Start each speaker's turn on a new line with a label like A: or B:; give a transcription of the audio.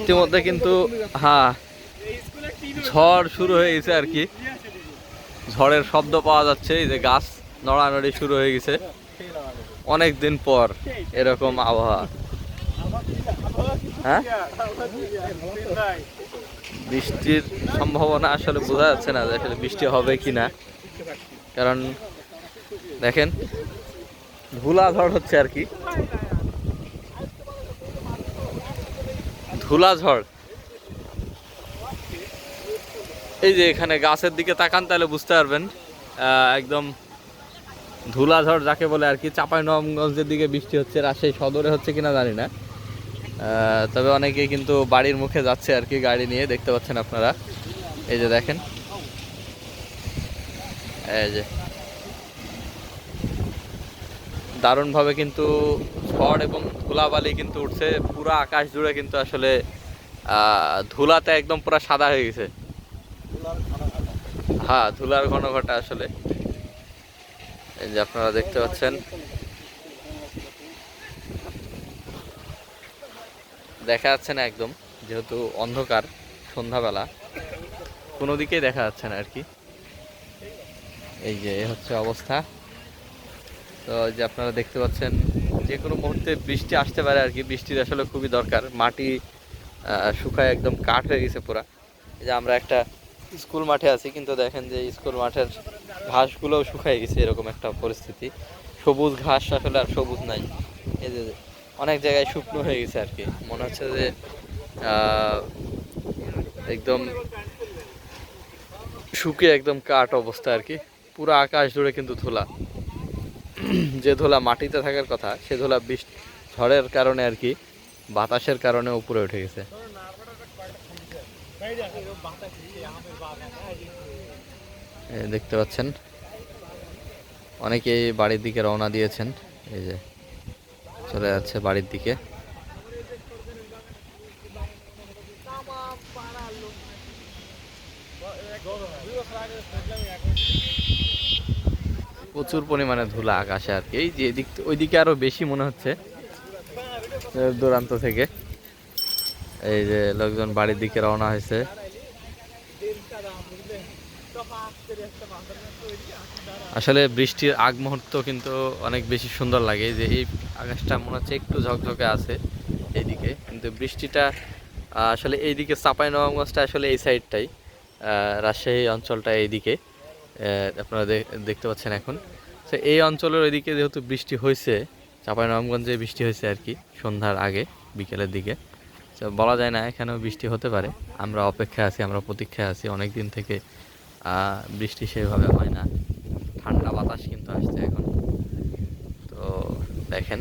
A: ইতিমধ্যে কিন্তু হ্যাঁ ঝড় শুরু হয়ে গেছে আর কি। ঝড়ের শব্দ পাওয়া যাচ্ছে, এই যে গাছ নড়ানড়ি শুরু হয়ে গেছে। অনেক দিন পর এরকম আবহাওয়া। হ্যাঁ? বৃষ্টির সম্ভাবনা আসলে বোঝা যাচ্ছে না যে আসলে বৃষ্টি হবে কি না। কারণ, দেখেন ধুলা ঝড় হচ্ছে আর কি। ধুলা ঝড়। এই যে এখানে গাছের দিকে তাকান তাহলে বুঝতে পারবেন একদম ধুলা ঝড় যাকে বলে আর কি চাপাই নবগঞ্জের দিকে বৃষ্টি হচ্ছে রাজশাহী সদরে হচ্ছে কিনা জানি না। তবে অনেকেই কিন্তু বাড়ির মুখে যাচ্ছে আর কি, গাড়ি নিয়ে, দেখতে পাচ্ছেন আপনারা। এই যে দেখেন। এই যে দারুণভাবে কিন্তু ঝড় এবং ধুলাবালি কিন্তু উঠছে। পুরো আকাশ জুড়ে কিন্তু আসলে ধুলাতে একদম পুরো সাদা হয়ে গেছে। হ্যাঁ ধুলার ঘন ঘটা আসলে। এই যে আপনারা দেখতে পাচ্ছেন। দেখা যাচ্ছে না একদম, যেহেতু অন্ধকার, সন্ধ্যাবেলা। কোনো দিকেই দেখা যাচ্ছে না আর কি। এই যে হচ্ছে অবস্থা। তো যে আপনারা দেখতে পাচ্ছেন, যে কোনো মুহূর্তে বৃষ্টি আসতে পারে আর কি। বৃষ্টির আসলে খুবই দরকার। মাটি শুকায় একদম কাঠ হয়ে গেছে পুরা। যে আমরা একটা স্কুল মাঠে আছি, কিন্তু দেখেন যে স্কুল মাঠের ঘাসগুলোও শুকায় গেছে এরকম একটা পরিস্থিতি। সবুজ ঘাস আসলে আর সবুজ নাই। এই যে অনেক জায়গায় শুকনো হয়ে গেছে আর কি। মনে হচ্ছে যে একদম শুকিয়ে একদম কাঠ অবস্থা আর কি। পুরো আকাশ জুড়ে কিন্তু ধুলা। যে ধুলা মাটিতে থাকার কথা, সে ধুলা বৃষ্টি ঝড়ের কারণে আর কি, বাতাসের কারণে উপরে উঠে গেছে। দেখতে পাচ্ছেন? অনেকেই বাড়ির দিকে রওনা দিয়েছেন। এই যে, চলে যাচ্ছে বাড়ির দিকে। প্রচুর পরিমাণে ধুলা আকাশে আর কি। এই যে ওইদিকে আরও বেশি মনে হচ্ছে দূরান্ত থেকে। এই যে লোকজন বাড়ির দিকে রওনা হয়েছে। আসলে বৃষ্টির আগ মুহূর্ত কিন্তু অনেক বেশি সুন্দর লাগে। যে এই আকাশটা মনে হচ্ছে একটু ঝকঝকে আছে এইদিকে, কিন্তু বৃষ্টিটা আসলে এইদিকে চাপাই নবাবগঞ্জটা আসলে এই সাইডটাই রাজশাহী অঞ্চলটা এইদিকে। আপনারা দেখতে পাচ্ছেন এখন। তো এই অঞ্চলের ওইদিকে যেহেতু বৃষ্টি হয়েছে, চাপাই নবাবগঞ্জে বৃষ্টি হয়েছে আর কি সন্ধ্যার আগে, বিকেলের দিকে। তো বলা যায় না এখানেও বৃষ্টি হতে পারে। আমরা অপেক্ষায় আছি, আমরা প্রতীক্ষায় আছি। অনেক দিন থেকে বৃষ্টি সেভাবে হয় না। ঠান্ডা বাতাস কিন্তু আসছে এখন। তো দেখেন